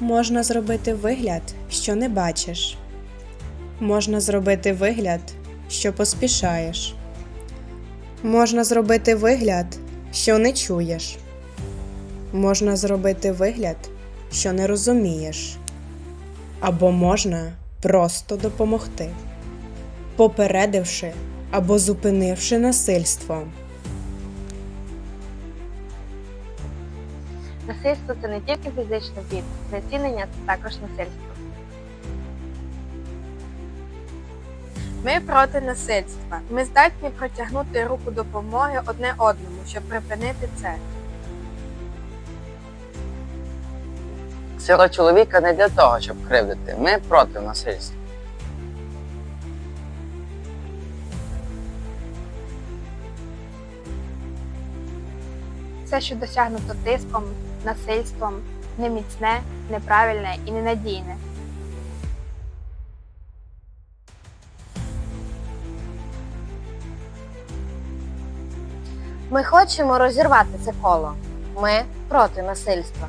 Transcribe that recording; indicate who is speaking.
Speaker 1: Можна зробити вигляд, що не бачиш. Можна зробити вигляд, що поспішаєш. Можна зробити вигляд, що не чуєш. Можна зробити вигляд, що не розумієш. Або можна просто допомогти, попередивши або зупинивши насильство.
Speaker 2: Насильство це не тільки фізичний біль, знецінення це також насильство. Ми проти насильства. Ми здатні протягнути руку допомоги одне одному, щоб припинити це.
Speaker 3: Сила чоловіка не для того, щоб кривдити. Ми проти насильства.
Speaker 2: Все, що досягнуто тиском, насильством, неміцне, неправильне і ненадійне.
Speaker 4: Ми хочемо розірвати це коло. Ми проти насильства.